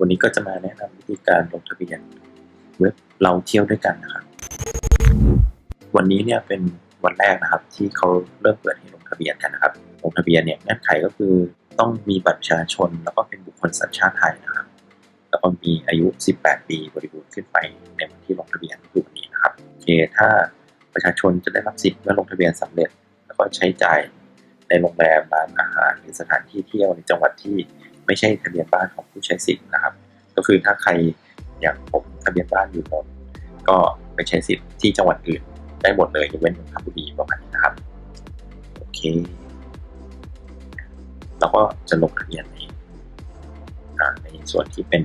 วันนี้ก็จะมาแนะนำวิธีการลงทะเบียนเว็บเราเที่ยวด้วยกันนะครับ วันนี้เนี่ยเป็นวันแรกนะครับ ที่เขาเริ่มเปิดให้ลงทะเบียนกันนะครับ ลงทะเบียนเนี่ยเงื่อนไขก็คือต้องมีบัตรประชาชน แล้วก็เป็นบุคคลสัญชาติไทยนะครับ แล้วก็มีอายุ 18 ปีบริบูรณ์ขึ้นไปในวันที่ลงทะเบียนคือวันนี้นะครับโอเคถ้าประชาชนจะได้รับสิทธิ์เมื่อลงทะเบียนสำเร็จ แล้วก็ใช้จ่ายในโรงแรมร้านอาหารหรือสถานที่เที่ยวในจังหวัดที่ ไม่ใช่ทะเบียนบ้านของผู้ใช้สิทธิ์นะครับ ก็คือถ้าใครอย่างผมทะเบียนบ้านอยู่นนก็ไปใช้สิทธิ์ที่จังหวัดอื่น ได้หมดเลยยกเว้นนนทบุรีประมาณนี้นะครับโอเคเราก็จะลงทะเบียนในในส่วนที่เป็น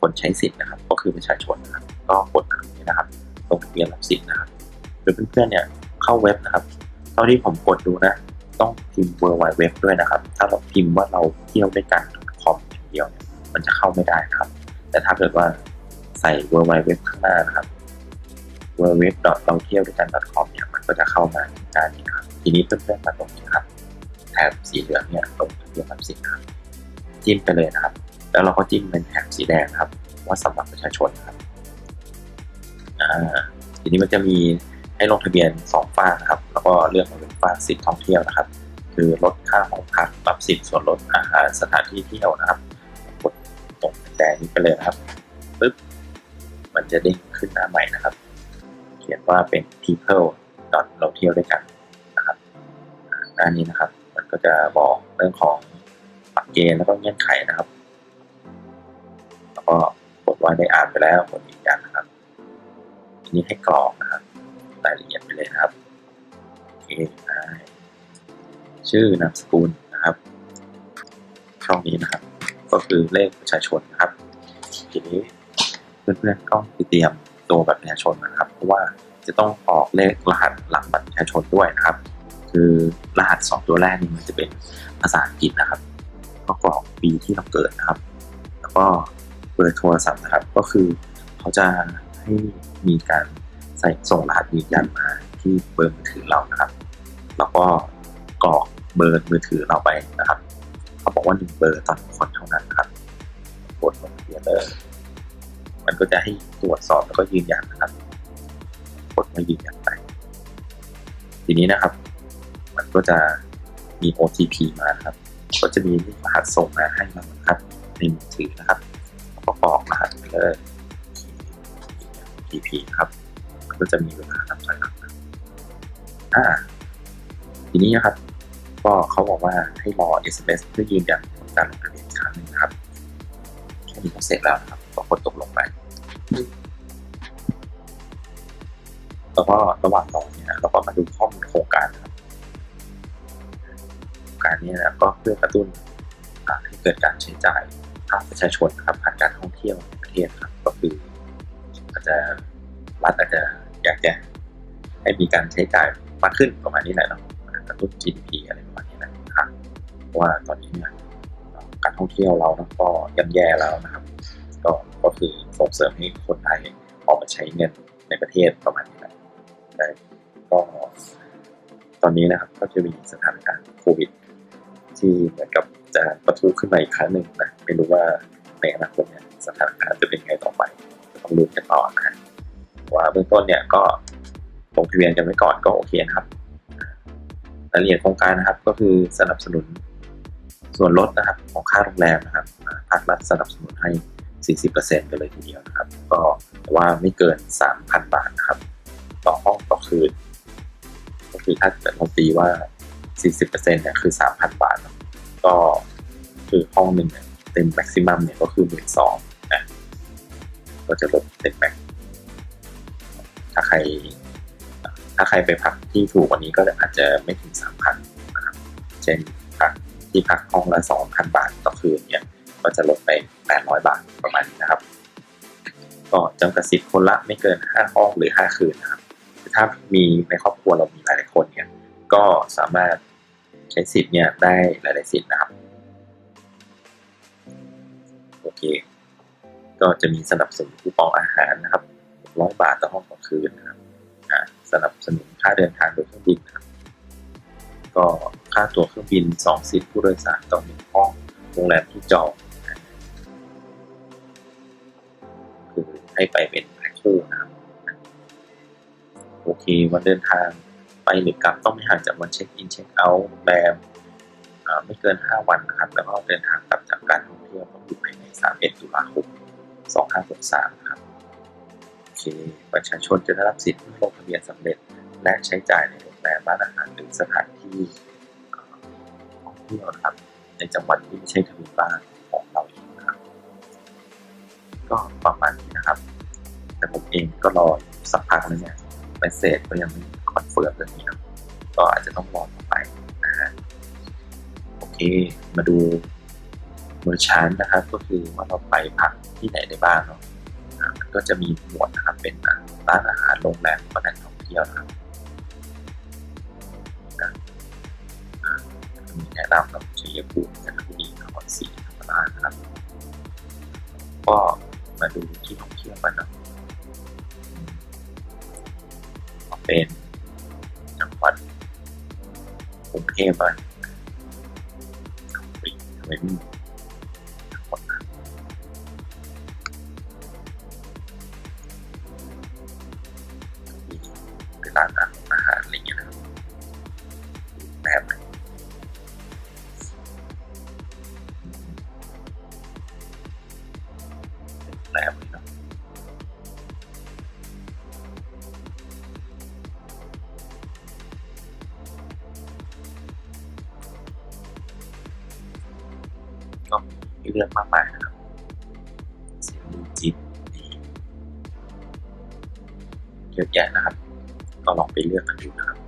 คนใช้สิทธิ์นะครับ ก็คือประชาชนนะครับก็กดตรงนี้นะครับลงทะเบียนรับสิทธิ์นะครับหรือเพื่อนๆเนี่ยเข้าเว็บนะครับเท่าที่ผมกดดูนะ ต้องพิมพ์ w w w ด้วยนะครับ ถ้าเราพิมพ์ว่าเราเที่ยวด้วยกัน เดียวเนี่ยมันจะเข้าไม่ได้ครับ แต่ถ้าเกิดว่าใส่ w w w ข้างหน้านะครับ w w w เราเที่ยวด้วยกัน .com เนี่ยมันก็จะเข้ามาการนี้ครับ ทีนี้เพื่อนๆมาตรงนี้ครับแถบสีเหลืองเนี่ยลงทะเบียนรับสิทธิ์ครับจิ้มไปเลยนะครับ แล้วเราก็จิ้มเป็นแถบสีแดงครับ ว่าสำหรับประชาชนครับอ่าทีนี้มันจะมีให้ลงทะเบียนสองฝ้ากนะครับ แล้วก็เลือกมาเป็นฝ้ากสิทธิ์ท่องเที่ยวนะครับ คือลดค่าห้องพักปรับสิทธิ์ส่วนลดอาหารสถานที่เที่ยวนะครับ แดงนี้ไปเลยนะครับปึ๊บมันจะเด้งขึ้นหน้าใหม่นะครับ เขียนว่าเป็น people เราเที่ยวด้วยกันนะครับหน้านี้นะครับ มันก็จะบอกเรื่องของหลักเกณฑ์แล้วก็เงื่อนไขนะครับ แล้วก็กดว่าได้อ่านไปแล้วกดยืนยันนะครับทีนี้ให้กรอกนะครับรายละเอียดไปเลยนะครับโอเคชื่อนามสกุลนะครับ ช่องนี้นะครับ ก็คือเลขประชาชนนะครับ ทีนี้เพื่อนๆก็ไปเตรียมตัวบัตรประชาชนนะครับ เพราะว่าจะต้องออกเลขรหัสหลังบัตรประชาชนด้วยนะครับ คือรหัสสองตัวแรกนี่มันจะเป็นภาษาอังกฤษนะครับ ก็กรอกปีที่เราเกิดนะครับ แล้วก็เบอร์โทรศัพท์นะครับ ก็คือเขาจะให้มีการใส่ส่งรหัสยืนยันมาที่เบอร์มือถือเรานะครับ แล้วก็กรอกเบอร์มือถือเราไปนะครับ เขาบอกว่าหนึ่งเบอร์ต่อนคนเท่านั้น ก็จะให้ตรวจสอบแล้วก็ยืนยันนะครับกดมายืนยันไป ทีนี้นะครับ มันก็จะมี OTP มาครับ ก็จะมีรหัสส่งมาให้เราครับในมือถือนะครับก็กรอกรหัสไปเลย OTP ครับ ก็จะมีเวลานับถอยหลังอ่าทีนี้นะครับ ก็เขาบอกว่าให้รอ SMS เพื่อยืนยันผลการลงทะเบียนครั้งหนึ่งครับแค่นี้ก็เสร็จแล้วครับก็กดตกลงไป แล้วก็ระหว่างรอเนี่ยเราก็มาดูข้อมูลโครงการนะครับโครงการนี้นะก็เพื่อกระตุ้นให้เกิดการใช้จ่ายภาคประชาชนนะครับผ่านการท่องเที่ยวในประเทศครับก็คืออาจจะรัฐอาจจะอยากจะให้มีการใช้จ่ายมากขึ้นประมาณนี้แหละเนาะกระตุ้น GDP อะไรประมาณนี้นะครับเพราะว่าตอนนี้เนี่ยการท่องเที่ยวเรานะก็ย่ำแย่แล้วนะครับ ก็ก็คือส่งเสริมให้คนไทยออกมาใช้เงินในประเทศประมาณ นี้ก็ตอนนี้นะครับก็จะมีสถานการณ์โควิด ที่เหมือนกับจะประทุขึ้นมาอีกครั้งหนึ่งนะไม่รู้ว่าในอนาคตเนี่ยสถานการณ์จะเป็นไงต่อไปต้องลุ้กันต่อนะฮะว่าเบื้องต้นเนี่ยก็ลงทะเบียนกันไว้ก่อนก็โอเคนะครับรายละเอียดโครงการนะครับก็คือสนับสนุนส่วนลดนะครับของค่าโรงแรมนะครับภาครัฐสนับสนุนให้ 40%กันเลยทีเดียวนะครับ ก็แต่ว่าไม่เกิน 3,000 บาทนะครับ คืน ก็คือถ้าเกิดเราตีว่า 40%เนี่ยคือ 3,000 บาท ก็คือห้องหนึ่งเนี่ยเต็มแม็กซิมัมเนี่ยก็คือหมื่นสองนะก็จะลดเต็มแม็กถ้าใคร ถ้าใครไปพักที่ถูกกว่านี้ก็อาจจะไม่ถึง 3,000นะครับเช่นพักที่พักห้องละ 2,000 บาทต่อคืนเนี่ยก็จะลดไป 800 บาทประมาณนี้นะครับ ก็จำกัดสิทธิ์คนละไม่เกิน 5 ห้องหรือ 5 คืนนะครับ ถ้ามีในครอบครัวเรามีหลายๆคนเนี่ยก็สามารถใช้สิทธิ์เนี่ยได้หลายๆสิทธิ์นะครับโอเค ก็จะมีสนับสนุนคูปองอาหารนะครับ100บาทต่อห้องต่อคืนนะครับสนับสนุนค่าเดินทางโดยเครื่องบินนะครับ ก็ค่าตั๋วเครื่องบิน2สิทธิ์ผู้โดยสารต่อหนึ่งห้องโรงแรมที่จองคือให้ไปเป็นแพ็คคู่นะครับ โอเค วันเดินทางไปหรือกลับต้องไม่ห่างจากวันเช็คอินเช็คเอาท์แรมไม่เกิน 5 วันนะครับ แล้วก็เดินทางกลับจากการท่องเที่ยวต้องอยู่ภายใน 31 ตุลาคม 2563ครับโอเคประชาชนจะได้รับสิทธิ์ลงทะเบียนสำเร็จและใช้จ่ายในโรงแรมบ้านอาหารหรือสถานที่เอ่อท่องเที่ยวนครับ ในจังหวัดที่ไม่ใช่ทะเบียนบ้านของเราเองครับ ก็ประมาณนี้นะครับ แต่ผมเองก็รอสักพักแล้วเนี่ย เมสเซจก็ยังไม่คอนเฟิร์มเรื่องนี้ครับก็อาจจะต้องรอต่อไปนะฮะโอเค มาดูเมอร์ชานนะครับ ก็คือว่าเราไปพักที่ไหนได้บ้างเนาะมันก็จะมีหมวดนะครับเป็นร้านอาหารโรงแรมและแหล่งท่องเที่ยวนะครับมีแนะนำกับชัยภูมิจันทบุรีนครศรีธรรมราชนะครับ ก็มาดูที่ท่องเที่ยวกันนะ เป็นจังหวัดกรุงเทพอะทำไมทำไมไม่มีเป็นร้านอาหารอาหารอะไร ก็มีเลือกมากมายนะครับเสียงดูจิตดีเยอะแยะนะครับ ก็ลองไปเลือกกันดูนะครับ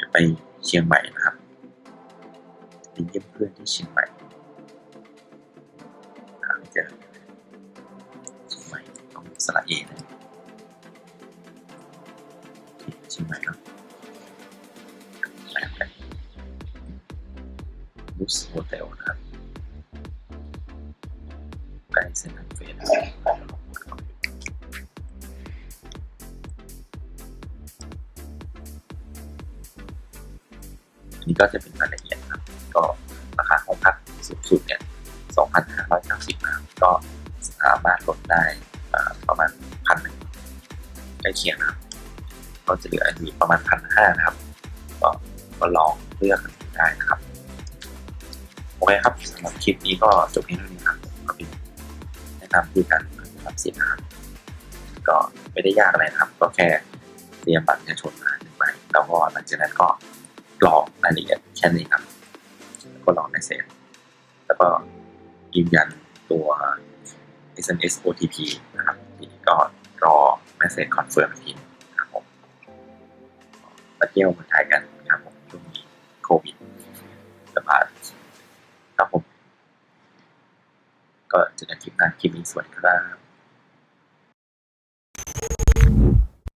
จะไปเชียงใหม่นะครับไปเยี่ยมเพื่อนที่เชียงใหม่หาไม่เจอเชียงใหม่ต้องสระเอนะเคเชียงใหม่เนาะแบบ ลูสโฮเทลนะครับใกล้เซ็นทรัลเฟสอันนี้ก็จะเป็นรายละเอียดครับ ก็ราคาห้องพักสูงสุดเนี่ย 2,590นะครับก็สามารถลดได้ประมาณพันหนึ่งใกล้เคียงนะครับ ก็จะเหลืออยู่ประมาณพันห้านะครับ ก็ลองเลือกกันได้นะครับ อเคครับสำหรับคลิปนี้ก็จบเพียงเท่านี้ครับก็เป็นแนะนำคือการรับสิทธิ์นะครับก็ไม่ได้ยากอะไรนะครับ ก็แค่เตรียมบัตรประชาชนมาหนึ่งใบแล้วก็หลังจากนั้นก็กรอกรายละเอียดแค่นี้ครับก็ลองในเซตแล้วก็ยืนยันตัว SMS OTP นะครับทีนี้ก็รอ message confirm ทีนะครับผมมาเที่ยวเมืองไทยกันนะครับผมช่วงนี้โควิดระบาดับผม ก็จะได้คลิปาน้าคลิปนี้สวัสดีครับ